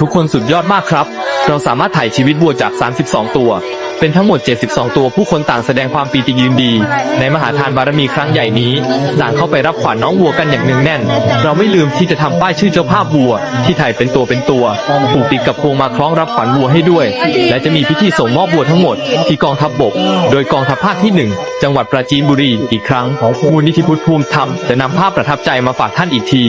ทุกคนสุดยอดมากครับ เราสามารถถ่ายชีวิตวัวจาก 32 ตัว เป็นทั้งหมด 72 ตัวผู้คนต่างแสดงความปีติยินดี ในมหาทานบารมีครั้งใหญ่นี้ ต่างเข้าไปรับขวัญน้องวัวกันอย่างเนืองแน่น เราไม่ลืมที่จะทำป้ายชื่อเจ้าภาพวัว ที่ถ่ายเป็นตัวเป็นตัวผูกติดกับพวงมาคล้องรับขวัญวัวให้ด้วย และจะมีพิธีส่งมอบวัวทั้งหมด ที่กองทัพบบก โดยกองทัพภาคที่หนึ่งจังหวัดปราจีนบุรีอีกครั้งมูลนิธิพุทธภูมิธรรมจะนำภาพประทับใจมาฝากท่านอีกที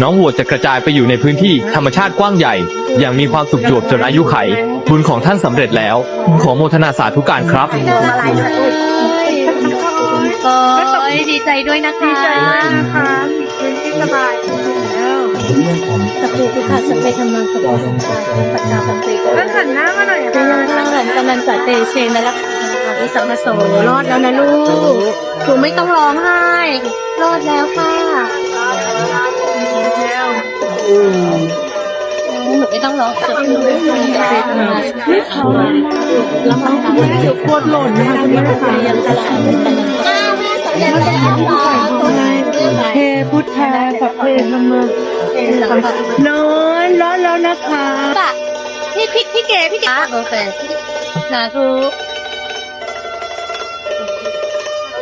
น้องวัวจะกระจายไปอยู่ในพื้นที่ธรรมชาติกว้างใหญ่ อย่างมีความสุขจวบจนอายุไข บุญของท่านสำเร็จแล้ว ขอโมทนาสาธุการครับ โอ้ยดีใจด้วยนะคะดีใจมากนะคะมีพื้นที่สบายแล้วสัพเพทุกขาสัพเพธรรมังสัพเพสังฆาสัพปัจจาปันติก็หันหน้ามาหน่อยเป็นค่ะยังไงกำลังจัดเตเชนแล้วล่ะค่ะวิสัมมาโสรอดแล้วนะลูกหนูไม่ต้องร้องไห้ รอดแล้วค่ะ ไม่ต้องร้องจะพูดเลยแล้วมันเดี๋ยวปวดหล่นนะคะคุณแม่ค่ะยังจะหลับเทพุทธาสัพเพธรรมะนอนร้อนแล้วนะคะพี่พี่พี่เก๋พี่เก๋โอเคสาธุ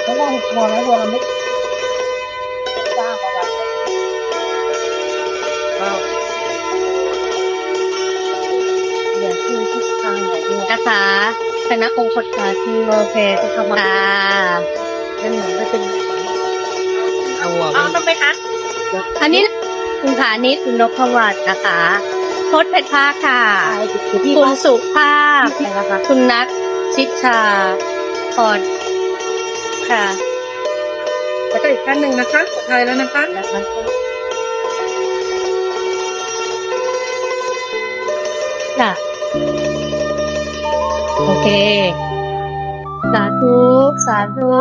เพราะว่าพอแล้วพอเราไม่ คือทุกทางไหนด้วยนะคะคณะองค์กฎการที่โอเคทุกคำค่ะนั่นเหมือนจะเป็นเอาทำไมคะอันนี้คุณผานิชคุณนพวัตรนะคะพจน์เพชรภาคค่ะคุณสุภาพนะคะคุณนัทชิดชาพรค่ะแล้วก็อีกท่านหนึ่งนะคะสุดท้ายแล้วนะคะนะคะค่ะ โอเค สาธุ สาธุ